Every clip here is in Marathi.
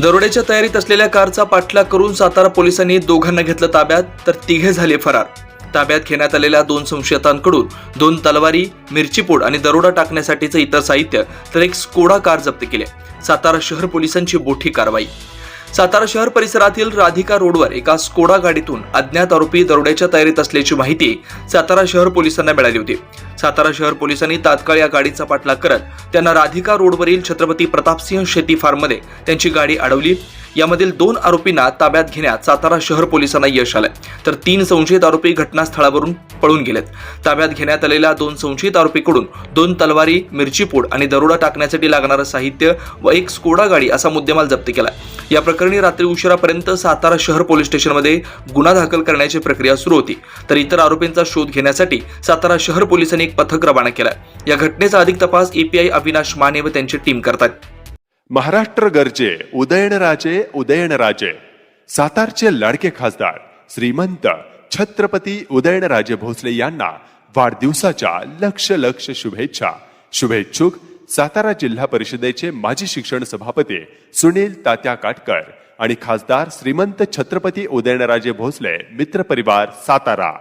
दरोड्याच्या तयारीत असलेल्या कारचा पाठलाग करून सातारा पोलिसांनी दोघांना घेतलं ताब्यात तर तिघे झाले फरार. ताब्यात घेण्यात आलेल्या दोन संशयितांकडून दोन तलवारी मिरचीपूड आणि दरोडा टाकण्यासाठीचं इतर साहित्य तर एक स्कोडा कार जप्त केले. सातारा शहर पोलिसांची मोठी कारवाई सातारा शहर परिसरातील राधिका रोडवर एका स्कोडा गाडीतून अज्ञात आरोपी दरोड्याच्या तयारीत असल्याची माहिती सातारा शहर पोलिसांना मिळाली होती. सातारा शहर पोलिसांनी तात्काळ या गाडीचा पाठलाग करत त्यांना राधिका रोडवरील छत्रपती प्रतापसिंह शेती फार्ममध्ये त्यांची गाडी अडवली. यामधील दोन आरोपींना ताब्यात घेण्यात सातारा शहर पोलिसांना यश आलंय. तर तीन संशयित आरोपी घटनास्थळावरून पळून गेलेत. ताब्यात घेण्यात आलेल्या दोन संशयित आरोपीकडून दोन तलवारी मिरचीपूड आणि दरोडा टाकण्यासाठी लागणारं साहित्य व एक स्कोडा गाडी असा मुद्देमाल जप्त केला या प्रकरणी रात्री उशिरापर्यंत सातारा शहर पोलीस स्टेशनमध्ये गुन्हा दाखल करण्याची प्रक्रिया सुरू होती. तर इतर आरोपींचा शोध घेण्यासाठी सातारा शहर पोलिसांनी एक पथक रवाना केलं या घटनेचा अधिक तपास एपीआय अविनाश माने व त्यांची टीम करतात. महाराष्ट्र गरजे उदयनराजे उदयनराजे सातारचे लाडके खासदार श्रीमंत छत्रपती उदयनराजे भोसले यांना वाढदिवसाच्या लक्ष लक्ष शुभेच्छा. शुभेच्छुक सातारा जिल्हा परिषदेचे माजी शिक्षण सभापती सुनील तात्या काटकर आणि खासदार श्रीमंत छत्रपती उदयनराजे भोसले मित्र परिवार सातारा.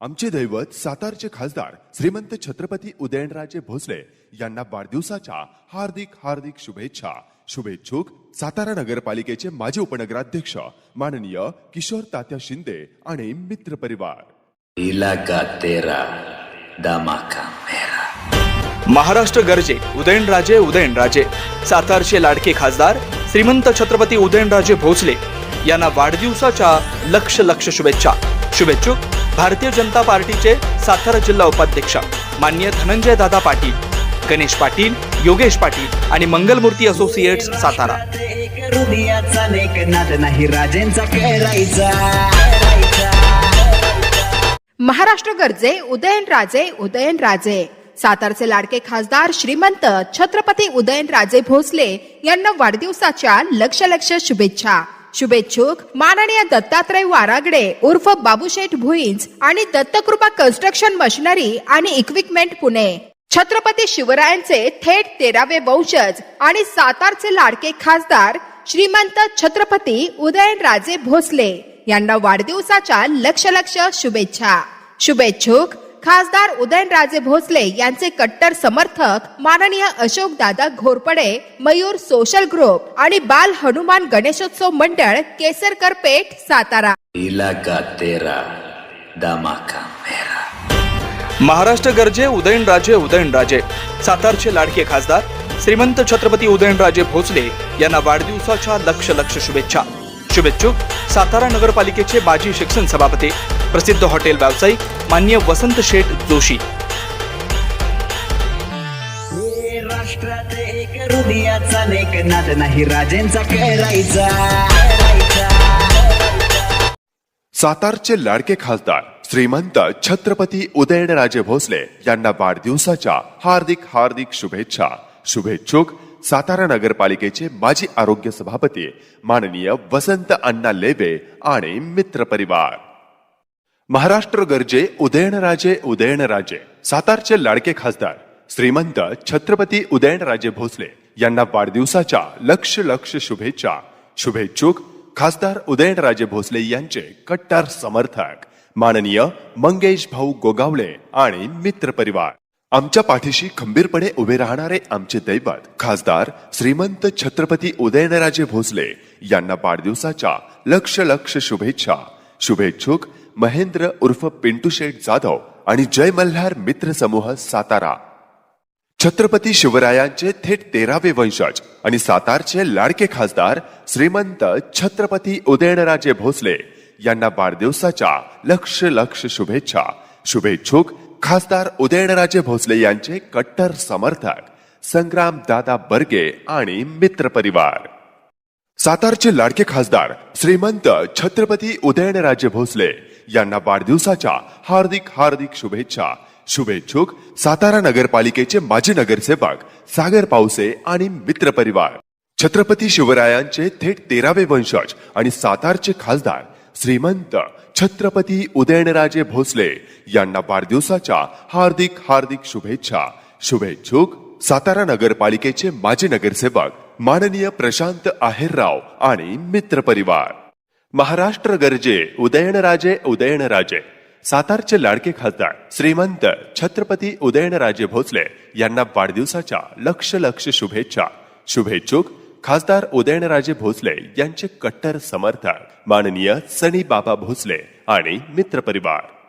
आमचे दैवत सातारचे खासदार श्रीमंत छत्रपती उदयनराजे भोसले यांना वाढदिवसाच्या हार्दिक हार्दिक शुभेच्छा. शुभेच्छुक सातारा नगरपालिकेचे माजी उपनगराध्यक्ष माननीय किशोर तात्या शिंदे आणि मित्र परिवार. इलाका तेरा दमाका. महाराष्ट्र गरजे उदयनराजे उदयनराजे सातारचे लाडके खासदार श्रीमंत छत्रपती उदयनराजे भोसले यांना वाढदिवसाच्या लक्ष लक्ष शुभेच्छा. शुभेच्छुक भारतीय जनता पार्टीचे सातारा जिल्हा उपाध्यक्ष मान्य धनंजय दादा पाटील गणेश पाटील योगेश पाटील आणि मंगलमूर्ती असोसिएट्स सातारा. महाराष्ट्र गरजे उदयनराजे उदयनराजे सातारचे लाडके खासदार श्रीमंत छत्रपती उदयनराजे भोसले यांना वाढदिवसाच्या लक्ष लक्ष शुभेच्छा. शुभेच्छुक माननीय दत्तात्रय वारागडे उर्फ बाबूशेठ भुईंज आणि दत्तकृपा कन्स्ट्रक्शन मशिनरी आणि इक्विपमेंट पुणे. छत्रपती शिवरायांचे थेट तेरावे वंशज आणि सातारचे लाडके खासदार श्रीमंत छत्रपती उदयनराजे भोसले यांना वाढदिवसाच्या लक्ष लक्ष शुभेच्छा. शुभेच्छुक खासदार उदयनराजे भोसले यांचे कट्टर समर्थक माननीय अशोक दादा घोरपडे मयूर सोशल ग्रुप आणि बाल हनुमान गणेशोत्सव मंडळ केसरकर पेठ सातारा. इलाका तेरा दमाका मेरा? महाराष्ट्र गरजे उदयनराजे उदयनराजे. सातारचे लाडके खासदार श्रीमंत छत्रपती उदयनराजे भोसले यांना वाढदिवसाच्या लक्ष लक्ष शुभेच्छा. शुभेच्छुक सातारा नगरपालिकेचे माजी शिक्षण सभापती प्रसिद्ध हॉटेल व्यावसायिक मान्य वसंत शेठ जोशी. हे राष्ट्रात एक हृदयाचा नेक नाद नाही राजेंचा करायचा सातारचे लाडके खासदार श्रीमंत छत्रपती उदयनराजे भोसले यांना वाढदिवसाच्या हार्दिक हार्दिक शुभेच्छा. शुभेच्छुक सातारा नगरपालिकेचे माजी आरोग्य सभापती माननीय वसंत अण्णा लेबे आणि मित्र परिवार महाराष्ट्र गरजे उदयनराजे उदयनराजे सातारचे लाडके खासदार श्रीमंत छत्रपती उदयनराजे भोसले यांना वाढदिवसाच्या लक्ष लक्ष शुभेच्छा. शुभेच्छुक खासदार उदयनराजे भोसले यांचे कट्टार समर्थक माननीय मंगेश भाऊ गोगावले आणि मित्र परिवार. आमच्या पाठीशी खंबीरपणे उभे राहणारे आमचे दैवत खासदार श्रीमंत छत्रपती उदयनराजे भोसले यांना वाढदिवसाच्या लक्ष लक्ष शुभेच्छा. शुभेच्छुक महेंद्र उर्फ पिंटू शेठ जाधव आणि जय मल्हार मित्र समूह सातारा. छत्रपती शिवरायांचे थेट तेरावे वंशज आणि सातारचे लाडके खासदार श्रीमंत छत्रपती उदयनराजे भोसले यांना वाढदिवसाच्या लक्ष लक्ष शुभेच्छा. शुभेच्छुक खासदार उदयनराजे भोसले यांचे कट्टर समर्थक संग्राम दादा बर्गे आणि मित्र परिवार. सातारचे लाडके खासदार श्रीमंत छत्रपती उदयनराजे भोसले यांना वाढदिवसाच्या हार्दिक हार्दिक शुभेच्छा. शुभेच्छुक सातारा नगरपालिकेचे माजी नगरसेवक सागर पावसे आणि मित्र परिवार. छत्रपती शिवरायांचे थेट तेरावे वंशज आणि सातारचे खासदार श्रीमंत छत्रपती उदयनराजे भोसले यांना वाढदिवसाच्या हार्दिक हार्दिक शुभेच्छा. शुभेच्छुक सातारा नगरपालिकेचे माजी नगरसेवक माननीय प्रशांत आहेरराव आणि मित्र परिवार. महाराष्ट्र गरजे उदयनराजे उदयनराजे सातारचे लाडके खासदार श्रीमंत छत्रपती उदयनराजे भोसले यांना वाढदिवसाच्या लक्ष लक्ष शुभेच्छा. शुभेच्छुक खासदार उदयनराजे भोसले यांचे कट्टर समर्थक माननीय सनी बाबा भोसले आणि मित्र परिवार.